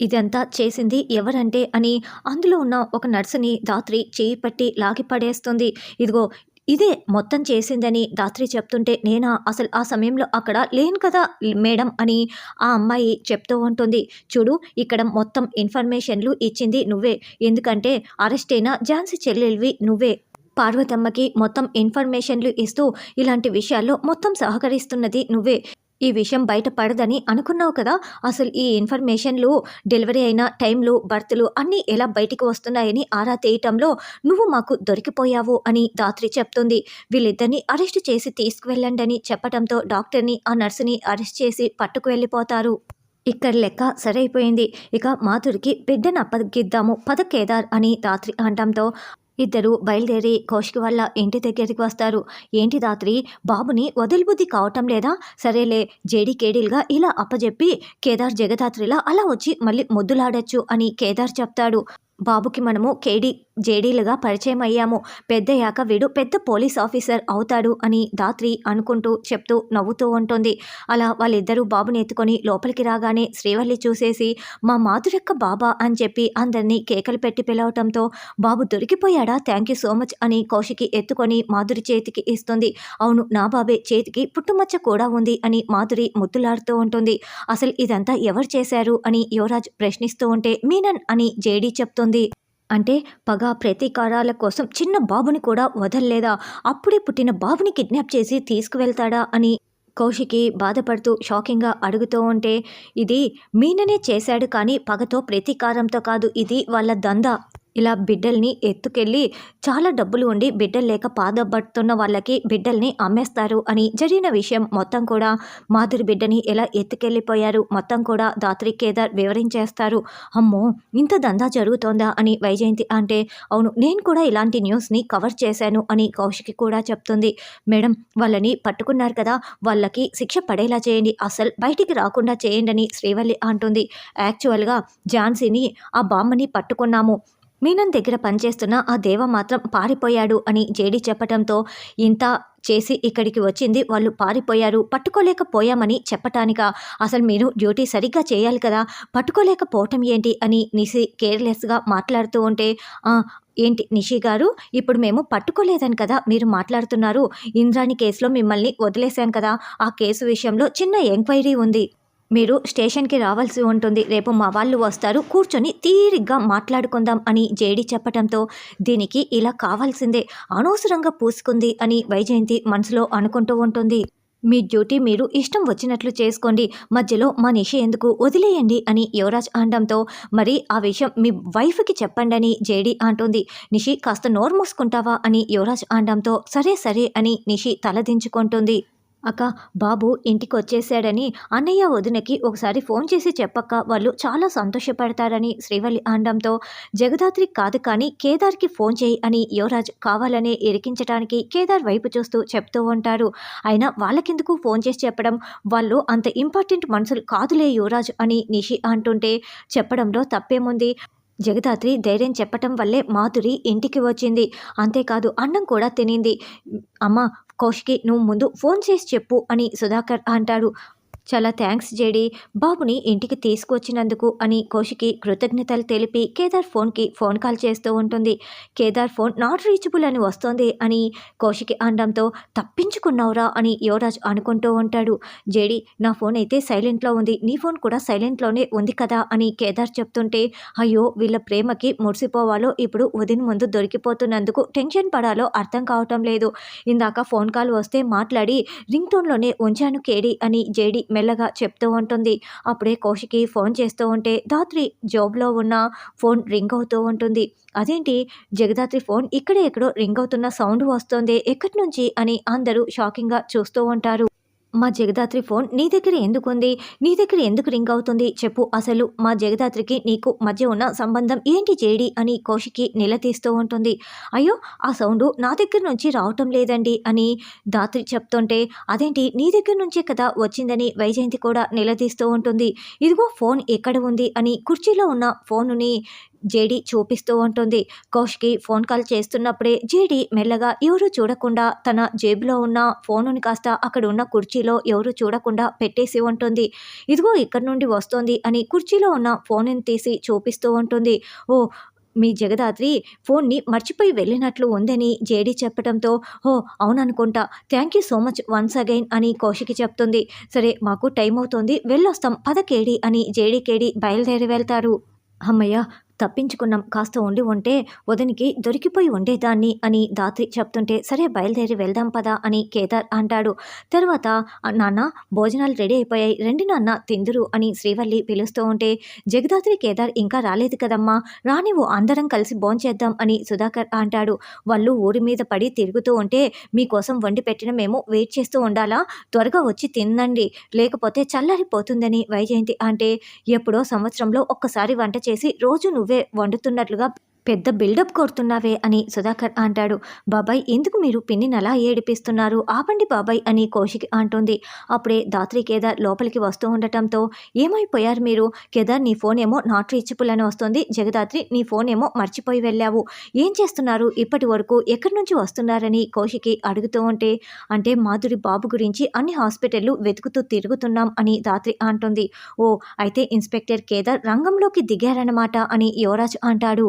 ఇదంతా చేసింది ఎవరంటే అని అందులో ఉన్న ఒక నర్సుని దాత్రి చేయి పట్టి లాగి పడేస్తుంది. ఇదిగో ఇదే మొత్తం చేసిందని దాత్రి చెప్తుంటే నేనా అసలు ఆ సమయంలో అక్కడ లేను కదా మేడం అని ఆ అమ్మాయి చెప్తూ ఉంటుంది. చూడు ఇక్కడ మొత్తం ఇన్ఫర్మేషన్లు ఇచ్చింది నువ్వే. ఎందుకంటే అరెస్ట్ అయిన ఝాన్సీ చెల్లెలివి నువ్వే. పార్వతమ్మకి మొత్తం ఇన్ఫర్మేషన్లు ఇస్తూ ఇలాంటి విషయాల్లో మొత్తం సహకరిస్తున్నది నువ్వే. ఈ విషయం బయటపడదని అనుకున్నావు కదా? అసలు ఈ ఇన్ఫర్మేషన్లు డెలివరీ అయిన టైంలు బర్త్లు అన్నీ ఎలా బయటికి వస్తున్నాయని ఆరా తీయటంలో నువ్వు మాకు దొరికిపోయావు అని దాత్రి చెప్తుంది. వీళ్ళిద్దరిని అరెస్ట్ చేసి తీసుకువెళ్ళండి అని చెప్పడంతో డాక్టర్ని ఆ నర్సుని అరెస్ట్ చేసి పట్టుకు వెళ్ళిపోతారు ఇక్కడ లెక్క సరైపోయింది. ఇక మాధురికి బిడ్డను అప్పగిద్దాము పద కేదార్ అని రాత్రి అనడంతో ఇద్దరు బయలుదేరి కౌశిక్ వాళ్ళ ఇంటి దగ్గరికి వస్తారు. ఏంటి రాత్రి? బాబుని వదిలిబుద్ధి కావటం లేదా? సరేలే జేడీ కేడీలుగా ఇలా అప్పజెప్పి కేదార్ జగదాత్రిలా అలా వచ్చి మళ్ళీ ముద్దులాడచ్చు అని కేదార్ చెప్తాడు. బాబుకి మనము కేడీ జేడీలుగా పరిచయం అయ్యాము పెద్దయ్యాక వీడు పెద్ద పోలీస్ ఆఫీసర్ అవుతాడు అని దాత్రి అనుకుంటూ చెప్తూ నవ్వుతూ ఉంటుంది. అలా వాళ్ళిద్దరూ బాబుని ఎత్తుకొని లోపలికి రాగానే శ్రీవల్లి చూసేసి మా మాధురక్క బాబా అని చెప్పి అందరినీ కేకలు పెట్టి పిలవటంతో బాబు దొరికిపోయాడా? థ్యాంక్ యూ సో మచ్ అని కౌశికి ఎత్తుకొని మాధురి చేతికి ఇస్తుంది. అవును నా బాబే చేతికి పుట్టుమచ్చ కూడా ఉంది అని మాధురి ముద్దులాడుతూ ఉంటుంది. అసలు ఇదంతా ఎవరు చేశారు? అని యువరాజ్ ప్రశ్నిస్తూ ఉంటే మీనన్ అని జేడీ చెప్తుంది. అంటే పగ ప్రతీకారాల కోసం చిన్న బాబుని కూడా వదల్లేదా? అప్పుడే పుట్టిన బాబుని కిడ్నాప్ చేసి తీసుకువెళ్తాడా అని కౌశికి బాధపడుతూ షాకింగ్గా అడుగుతూ ఉంటే ఇది మీననే చేశాడు కానీ పగతో ప్రతీకారంతో కాదు ఇది వాళ్ళ దందా. ఇలా బిడ్డల్ని ఎత్తుకెళ్ళి చాలా డబ్బులు ఉండి బిడ్డలు లేక బాధపడుతున్న వాళ్ళకి బిడ్డల్ని అమ్మేస్తారు అని జరిగిన విషయం మొత్తం కూడా మాధురి బిడ్డని ఎలా ఎత్తుకెళ్ళిపోయారు మొత్తం కూడా దాత్రి కేదార్ వివరించేస్తారు. అమ్మో ఇంత దందా జరుగుతోందా అని వైజయంతి అంటే అవును నేను కూడా ఇలాంటి న్యూస్ని కవర్ చేశాను అని కౌశికి కూడా చెప్తుంది. మేడం వాళ్ళని పట్టుకున్నారు కదా వాళ్ళకి శిక్ష పడేలా చేయండి అసలు బయటికి రాకుండా చేయండి అని శ్రీవల్లి అంటుంది. యాక్చువల్గా ఝాన్సీని ఆ బామ్మని పట్టుకున్నాము. మీనన్ దగ్గర పనిచేస్తున్న ఆ దేవ మాత్రం పారిపోయాడు అని జేడి చెప్పటంతో ఇంత చేసి ఇక్కడికి వచ్చింది వాళ్ళు పారిపోయారు. పట్టుకోలేకపోయామని చెప్పటానిక? అసలు మీరు డ్యూటీ సరిగ్గా చేయాలి కదా పట్టుకోలేకపోవటం ఏంటి అని నిసి కేర్లెస్గా మాట్లాడుతూ ఉంటే ఏంటి నిషి గారు? ఇప్పుడు మేము పట్టుకోలేదని కదా మీరు మాట్లాడుతున్నారు. ఇంద్రాణి కేసులో మిమ్మల్ని వదిలేశాం కదా. ఆ కేసు విషయంలో చిన్న ఎంక్వైరీ ఉంది. మీరు స్టేషన్కి రావాల్సి ఉంటుంది. రేపు మా వాళ్ళు వస్తారు. కూర్చొని తీరిగ్గా మాట్లాడుకుందాం అని జేడి చెప్పటంతో దీనికి ఇలా కావాల్సిందే. అనవసరంగా పూసుకుంది అని వైజయంతి మనసులో అనుకుంటూ ఉంటుంది. మీ డ్యూటీ మీరు ఇష్టం వచ్చినట్లు చేసుకోండి. మధ్యలో మా నిషి ఎందుకు వదిలేయండి అని యువరాజ్ అనడంతో మరి ఆ విషయం మీ వైఫ్కి చెప్పండి అని జేడి అంటుంది. నిషి కాస్త నోరు మూసుకుంటావా అని యువరాజ్ అనడంతో సరే సరే అని నిషి తలదించుకుంటుంది. అక్క బాబు ఇంటికి వచ్చేసాడని అన్నయ్య వదినకి ఒకసారి ఫోన్ చేసి చెప్పక్క వాళ్ళు చాలా సంతోషపడతారని శ్రీవల్లి అనడంతో జగదాత్రి కాదు కానీ కేదార్కి ఫోన్ చేయి అని యువరాజ్ కావాలనే ఇరికించడానికి కేదార్ వైపు చూస్తూ చెప్తూ ఉంటారు. అయినా వాళ్ళకెందుకు ఫోన్ చేసి చెప్పడం? వాళ్ళు అంత ఇంపార్టెంట్ మనుషులు కాదులే యువరాజ్ అని నిషి అంటుంటే చెప్పడంలో తప్పేముంది? జగదాత్రి ధైర్యం చెప్పటం వల్లే మాధురి ఇంటికి వచ్చింది. అంతేకాదు అన్నం కూడా తినింది. అమ్మ కౌశికి నువ్వు ముందు ఫోన్ చేసి చెప్పు అని సుధాకర్ అంటాడు. చాలా థ్యాంక్స్ జేడి. బాబుని ఇంటికి తీసుకొచ్చినందుకు అని కోషికి కృతజ్ఞతలు తెలిపి కేదార్ ఫోన్కి ఫోన్ కాల్ చేస్తూ ఉంటుంది. కేదార్ ఫోన్ నాట్ రీచబుల్ అని వస్తోంది అని కోషికి అనడంతో తప్పించుకున్నావురా అని యువరాజ్ అనుకుంటూ ఉంటాడు. జేడి నా ఫోన్ అయితే సైలెంట్లో ఉంది. నీ ఫోన్ కూడా సైలెంట్లోనే ఉంది కదా అని కేదార్ చెప్తుంటే అయ్యో వీళ్ళ ప్రేమకి మురిసిపోవాలో ఇప్పుడు ఉదయం ముందు దొరికిపోతున్నందుకు టెన్షన్ పడాలో అర్థం కావటం లేదు. ఇందాక ఫోన్ కాల్ వస్తే మాట్లాడి రింగ్ టోన్లోనే ఉంచాను కేడి అని జేడి మెల్లగా చెప్తూ ఉంటుంది. అప్పుడే కౌశికి ఫోన్ చేస్తూ ఉంటే దాత్రి జాబ్లో ఉన్న ఫోన్ రింగ్ అవుతూ ఉంటుంది. అదేంటి? జగదాత్రి ఫోన్ ఇక్కడే ఎక్కడో రింగ్ అవుతున్న సౌండ్ వస్తోంది. ఎక్కడి నుంచి? అని అందరూ షాకింగ్గా చూస్తూ ఉంటారు. మా జగదాత్రి ఫోన్ నీ దగ్గర ఎందుకుంది? నీ దగ్గర ఎందుకు రింగ్ అవుతుంది? చెప్పు. అసలు మా జగదాత్రికి నీకు మధ్య ఉన్న సంబంధం ఏంటి జేడి? అని కౌశికి నిలదీస్తూ ఉంటుంది. అయ్యో ఆ సౌండ్ నా దగ్గర నుంచి రావటం లేదండి అని దాత్రి చెప్తుంటే అదేంటి నీ దగ్గర నుంచే కదా వచ్చిందని వైజయంతి కూడా నిలదీస్తూ ఉంటుంది. ఇదిగో ఫోన్ ఎక్కడ ఉంది అని కుర్చీలో ఉన్న ఫోనుని జేడి చూపిస్తూ ఉంటుంది. కౌష్కి ఫోన్ కాల్ చేస్తున్నప్పుడే జేడి మెల్లగా ఎవరు చూడకుండా తన జేబులో ఉన్న ఫోనుని కాస్త అక్కడ ఉన్న కుర్చీలో ఎవరు చూడకుండా పెట్టేసి ఉంటుంది. ఇదిగో ఇక్కడ నుండి వస్తోంది అని కుర్చీలో ఉన్న ఫోన్ని తీసి చూపిస్తూ ఉంటుంది. ఓ మీ జగదాత్రి ఫోన్ని మర్చిపోయి వెళ్ళినట్లు ఉందని జేడీ చెప్పడంతో ఓ అవుననుకుంటా thank you so much once again అని కౌశికి చెప్తుంది. సరే మాకు టైం అవుతుంది వెళ్ళొస్తాం పద కేడి అని జేడీ కేడి బయలుదేరి వెళ్తారు. అమ్మయ్య తప్పించుకున్నాం. కాస్త ఉండి ఉంటే వదినికి దొరికిపోయి ఉండేదాన్ని అని దాత్రి చెప్తుంటే సరే బయలుదేరి వెళ్దాం పదా అని కేదార్ అంటాడు. తర్వాత నాన్న భోజనాలు రెడీ అయిపోయాయి. రెండు నాన్న తిందురు అని శ్రీవల్లి పిలుస్తూ ఉంటే జగదాత్రి కేదార్ ఇంకా రాలేదు కదమ్మా. రానివ్వు అందరం కలిసి భోంచేద్దాం అని సుధాకర్ అంటాడు. వాళ్ళు ఊరి మీద పడి తిరుగుతూ ఉంటే మీకోసం వండి పెట్టిన మేము వెయిట్ చేస్తూ ఉండాలా? త్వరగా వచ్చి తినండి లేకపోతే చల్లారిపోతుందని వైజయంతి అంటే ఎప్పుడో సంవత్సరంలో ఒక్కసారి వంట చేసి రోజు నువ్వు వండుతున్నట్లుగా పెద్ద బిల్డప్ కోరుతున్నావే అని సుధాకర్ అంటాడు. బాబాయ్ ఎందుకు మీరు పిన్నిని అలా ఏడిపిస్తున్నారు? ఆపండి బాబాయ్ అని కౌశిక్ అంటుంది. అప్పుడే దాత్రి కేదార్ లోపలికి వస్తూ ఉండటంతో ఏమైపోయారు మీరు? కేదార్ నీ ఫోన్ ఏమో నాట్ రీచబుల్ అని వస్తుంది. జగదాత్రి నీ ఫోన్ ఏమో మర్చిపోయి వెళ్ళావు. ఏం చేస్తున్నారు? ఇప్పటి వరకు ఎక్కడి నుంచి వస్తున్నారని కౌశికి అడుగుతూ ఉంటే అంటే మాధురి బాబు గురించి అన్ని హాస్పిటల్లు వెతుకుతూ తిరుగుతున్నాం అని దాత్రి అంటుంది. ఓ అయితే ఇన్స్పెక్టర్ కేదార్ రంగంలోకి దిగారన్నమాట అని యువరాజ్ అంటాడు.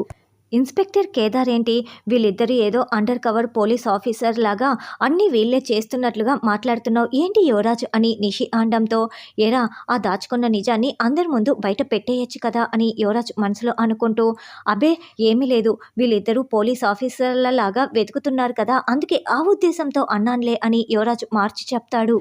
ఇన్స్పెక్టర్ కేదార్ ఏంటి వీళ్ళిద్దరు ఏదో అండర్ కవర్ పోలీస్ ఆఫీసర్ లాగా అన్నీ వీళ్ళే చేస్తున్నట్లుగా మాట్లాడుతున్నావు. ఏంటి యువరాజ్ అని నిషి అనడంతో ఏరా ఆ దాచుకున్న నిజాన్ని అందరి ముందు బయట పెట్టేయచ్చు కదా అని యువరాజ్ మనసులో అనుకుంటూ. అబే ఏమీ లేదు. వీళ్ళిద్దరూ పోలీస్ ఆఫీసర్ల లాగా వెతుకుతున్నారు కదా. అందుకే ఆ ఉద్దేశంతో అన్నాన్లే అని యువరాజ్ మార్చి చెప్తాడు.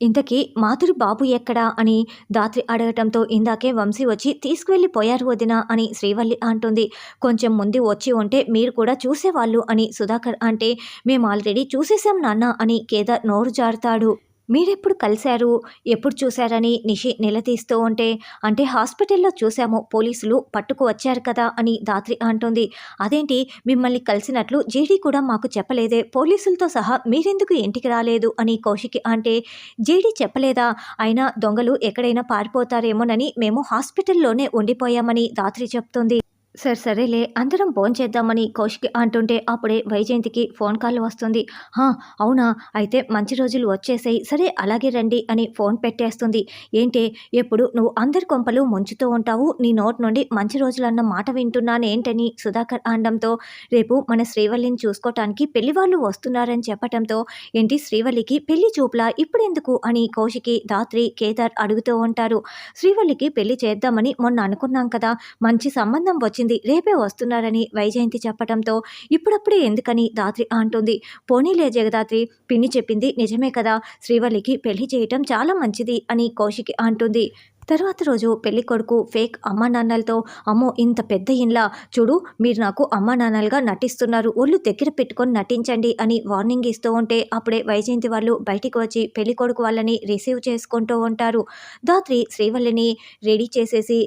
ఇంతకీ మాధురి బాబు ఎక్కడా అని దాత్రి అడగటంతో ఇందాకే వంశీ వచ్చి తీసుకువెళ్ళిపోయారు వదిన అని శ్రీవల్లి అంటుంది. కొంచెం ముందు వచ్చి ఉంటే మీరు కూడా చూసేవాళ్ళు అని సుధాకర్ అంటే మేము ఆల్రెడీ చూసేసాం నాన్న అని కేదార్ నోరు జారుతాడు. మీరెప్పుడు కలిశారు? ఎప్పుడు చూశారని నిషి నిలదీస్తూ ఉంటే అంటే హాస్పిటల్లో చూశాము పోలీసులు పట్టుకు వచ్చారు కదా అని దాత్రి అంటుంది. అదేంటి? మిమ్మల్ని కలిసినట్లు జేడీ కూడా మాకు చెప్పలేదే. పోలీసులతో సహా మీరెందుకు ఇంటికి రాలేదు? అని కౌశికి అంటే జేడీ చెప్పలేదా? అయినా దొంగలు ఎక్కడైనా పారిపోతారేమోనని మేము హాస్పిటల్లోనే ఉండిపోయామని దాత్రి చెప్తుంది. సరే సరేలే అందరం ఫోన్ చేద్దామని కౌశిక్ అంటుంటే అప్పుడే వైజయంతికి ఫోన్ కాల్ వస్తుంది. హా అవునా? అయితే మంచి రోజులు వచ్చేసాయి. సరే అలాగే రండి అని ఫోన్ పెట్టేస్తుంది. ఏంటే ఎప్పుడు నువ్వు అందరి కొంపలు ముంచుతూ ఉంటావు. నీ నోట్ నుండి మంచి రోజులు అన్న మాట వింటున్నాను ఏంటని సుధాకర్ అనడంతో రేపు మన శ్రీవల్లిని చూసుకోవటానికి పెళ్ళి వాళ్ళు వస్తున్నారని చెప్పటంతో ఏంటి శ్రీవల్లికి పెళ్ళి చూపులా ఇప్పుడెందుకు అని కౌశికి దాత్రి కేదార్ అడుగుతూ ఉంటారు. శ్రీవల్లికి పెళ్ళి చేద్దామని మొన్న అనుకున్నాం కదా మంచి సంబంధం వచ్చింది రేపే వస్తున్నారని వైజయంతి చెప్పడంతో ఇప్పుడప్పుడే ఎందుకని దాత్రి అంటుంది. పోనీలే జగదాత్రి పిన్ని చెప్పింది నిజమే కదా. శ్రీవల్లికి పెళ్ళి చేయటం చాలా మంచిది అని కౌశికి అంటుంది. తర్వాత రోజు పెళ్ళి కొడుకు ఫేక్ అమ్మా నాన్నలతో అమ్మో ఇంత పెద్ద ఇండ్లా. చూడు మీరు నాకు అమ్మా నాన్నలుగా నటిస్తున్నారు. ఒళ్ళు దగ్గర పెట్టుకొని నటించండి అని వార్నింగ్ ఇస్తూ ఉంటే అప్పుడే వైజయంతి వాళ్ళు బయటికి వచ్చి పెళ్ళి కొడుకు వాళ్ళని రిసీవ్ చేసుకుంటూ ఉంటారు. దాత్రి శ్రీవల్లిని రెడీ చేసేసి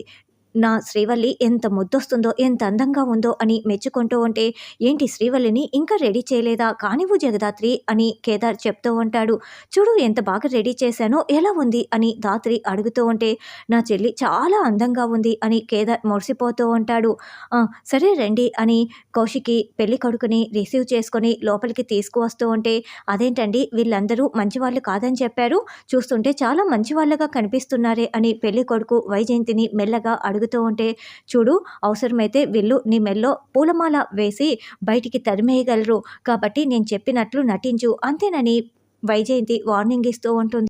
నా శ్రీవల్లి ఎంత ముద్దొస్తుందో ఎంత అందంగా ఉందో అని మెచ్చుకుంటూ ఉంటే ఏంటి శ్రీవల్లిని ఇంకా రెడీ చేయలేదా? కానివ్వు జగదాత్రి అని కేదార్ చెప్తూ ఉంటాడు. చూడు ఎంత బాగా రెడీ చేశానో ఎలా ఉంది? అని దాత్రి అడుగుతూ ఉంటే నా చెల్లి చాలా అందంగా ఉంది అని కేదార్ మురిసిపోతూ ఉంటాడు. సరే రండి అని కౌశికి పెళ్ళి కొడుకుని రిసీవ్ చేసుకొని లోపలికి తీసుకువస్తూ ఉంటే అదేంటండి వీళ్ళందరూ మంచివాళ్ళు కాదని చెప్పారు. చూస్తుంటే చాలా మంచివాళ్ళగా కనిపిస్తున్నారే అని పెళ్ళి కొడుకు వైజయంతిని మెల్లగా అడుగు అడుగుతూ ఉంటే చూడు అవసరమైతే వీళ్ళు నీ మెల్లో పూలమాల వేసి బయటికి తరిమేయగలరు. కాబట్టి నేను చెప్పినట్లు నటించు. అంతేనని వైజయంతి వార్నింగ్ ఇస్తూ ఉంటుంది.